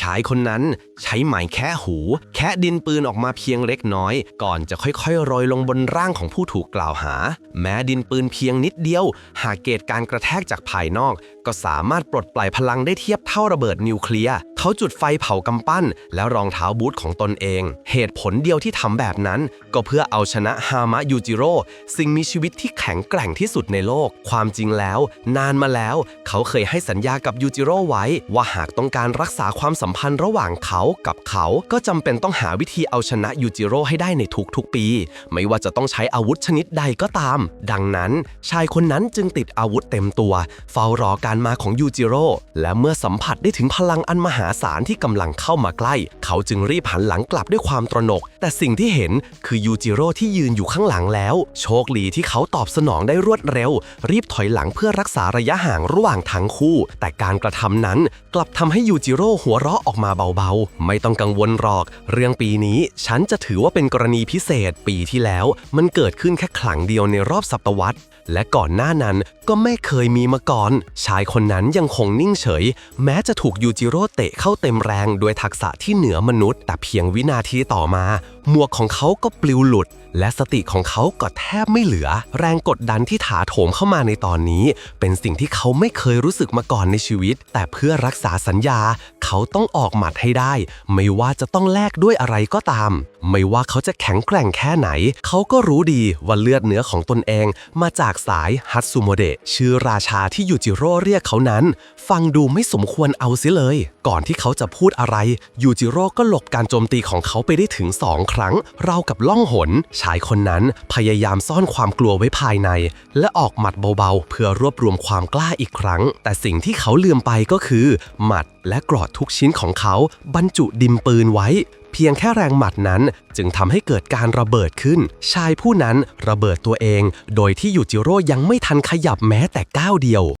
ชายคนนั้นใช้ไหมแค่หู แค่ดินปืนออกมาเพียงเล็กน้อย ก่อนจะค่อยๆโรยลงบนร่างของผู้ถูกกล่าวหา แม้ดินปืนเพียงนิดเดียว หากเกิดการกระแทกจากภายนอก ก็สามารถปลดปล่อยพลังได้เทียบเท่าระเบิดนิวเคลียร์ เขาจุดไฟเผากำปั้น แล้วรองเท้าบูทของตนเอง เหตุผลเดียวที่ทำแบบนั้น ก็เพื่อเอาชนะฮามะยูจิโร่สิ่งมีชีวิตที่แข็งแกร่งที่สุดในโลก ความจริงแล้ว นานมาแล้ว เขาเคยให้สัญญากับยูจิโร่ไว้ ว่าหากต้องการรักษาความสัมพันธ์ระหว่างเขากับเขาก็จำเป็นต้องหาวิธีเอาชนะยูจิโร่ให้ได้ในทุกๆปี ไม่ว่าจะต้องใช้อาวุธชนิดใดก็ตาม ดังนั้น ชายคนนั้นจึงติดอาวุธเต็มตัว เฝ้ารอการมาของยูจิโร่และเมื่อสัมผัสได้ถึงพลังอันมหาศาลที่กำลังเข้ามาใกล้ เขาจึงรีบหันหลังกลับด้วยความตระหนก แต่สิ่งที่เห็นคือยูจิโร่ที่ยืนอยู่ข้างหลังแล้ว โชคดีที่เขาตอบสนองได้รวดเร็ว รีบถอยหลังเพื่อรักษาระยะห่างระหว่างทั้งคู่ แต่การกระทำนั้นกลับทำให้ยูจิโร่หัวเราะออกมาเบาๆ ไม่ต้องกังวลหรอก เรื่องปีนี้ฉันจะถือว่าเป็นกรณีพิเศษปีที่แล้ว มันเกิดขึ้นแค่ครั้งเดียวในรอบศตวรรษ และก่อนหน้านั้นก็ไม่เคยมีมาก่อน ชายคนนั้นยังคงนิ่งเฉย แม้จะถูกยูจิโร่เตะเข้าเต็มแรงด้วยทักษะที่เหนือมนุษย์ แต่เพียงวินาทีต่อมา หมวกของเขาก็ปลิวหลุด และสติของเขาก็แทบไม่เหลือ แรงกดดันที่ถาโถมเข้ามาในตอนนี้ เป็นสิ่งที่เขาไม่เคยรู้สึกมาก่อนในชีวิต แต่เพื่อรักษาสัญญา เขาต้องออกหมัดให้ได้ ไม่ว่าจะต้องแลกด้วยอะไรก็ตาม ไม่ว่าเขาจะแข็งแกร่งแค่ไหน เขาก็รู้ดีว่าเลือดเนื้อของตนเอง มาจากสายฮัตสุโมเดะชื่อราชาที่ยูจิโร่เรียกเขานั้น ฟังดูไม่สมควรเอาเสียเลย ก่อนที่เขาจะพูดอะไรยูจิโร่ก็หลบการโจมตีของเขาไปได้ถึงสองครั้งรากับล่องหน ชายคนนั้นพยายามซ่อนความกลัวไว้ภายใน และออกหมัดเบาๆ เพื่อรวบรวมความกล้าอีกครั้ง แต่สิ่งที่เขาลืมไปก็คือ หมัดและกรอดทุกชิ้นของเขา บรรจุดิมปืนไว้ เพียงแค่แรงหมัดนั้น จึงทำให้เกิดการระเบิดขึ้น ชายผู้นั้นระเบิดตัวเอง โดยที่ยูจิโร่ยังไม่ทันขยับแม้แต่ก้าวเดียว